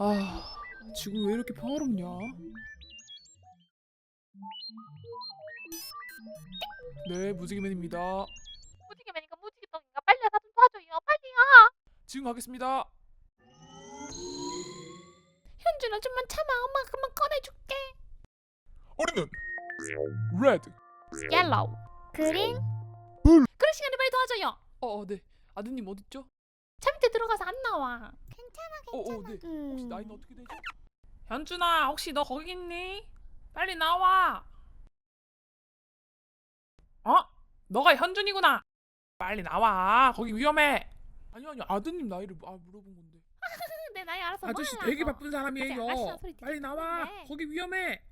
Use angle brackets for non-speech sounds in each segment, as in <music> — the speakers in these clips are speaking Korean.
아, 지금 왜 이렇게 평화롭냐? 네, 무지개맨입니다. 무지개맨인가 무지개똥인가 빨리 나좀 도와줘요 빨리요 지금 가겠습니다. 현준아 좀만 참아 엄마가 금방 꺼내줄게 우리는 레드. 옐로우 그린 불. 그런 시간에 빨리 도와줘요 어, 어, 네. 아드님 어딨죠? 차 밑에 들어가서 안 나와 어, 어, 네. 혹시 음. 나이는 어떻게 되죠? 현준아 혹시 너 거기 있니? 빨리 나와 어? 너가 현준이구나 빨리 나와 거기 위험해 아니 아니 아드님 나이를 아 물어본 건데. <laughs> 내 나이 알아서 아저씨 뭐 되게. 바쁜 사람이에요 소리 빨리 나와 있네. 거기 위험해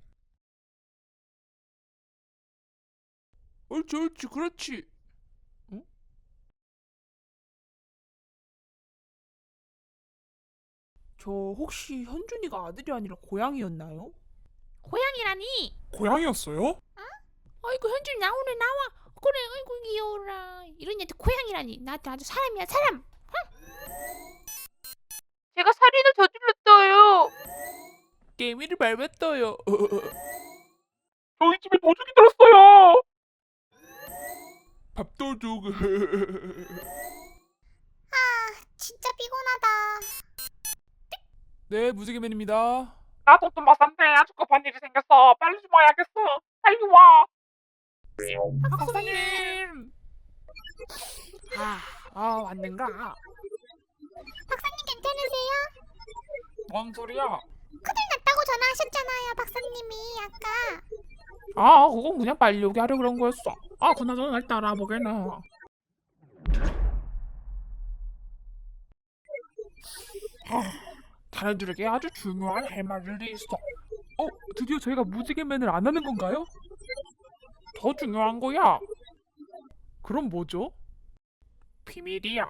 옳지 옳지 그렇지. 저 혹시 현준이가 아들이 아니라 고양이였나요? 고양이라니 고양이였어요? 아이고 현준이 나오네 나와 그래 아이고 귀여워라 이런 애한테 고양이라니 나한테 아주 사람이야 사람 제가 살인을 저질렀어요 게임이를 밟았어요. <laughs> 저희 집에 도둑이 들었어요. 밥도둑. <laughs> 네, 무지개맨입니다. 나도 좀 마산데 아주 급한 일이 생겼어. 빨리 좀 와야겠어. 빨리 와. 박사님! 아, 아 왔는가? 박사님 괜찮으세요? 뭔 소리야? 났다고 전화하셨잖아요 박사님이 아까. 아 그건 그냥 빨리 오게 하려 그런 거였어. 아 그나저나 날 따라보게나. 아, 자네들에게 아주 중요한 할 말들이 있어 어, 드디어 저희가 무지개맨을 안 하는 건가요? 더 중요한 거야 그럼 뭐죠? 비밀이야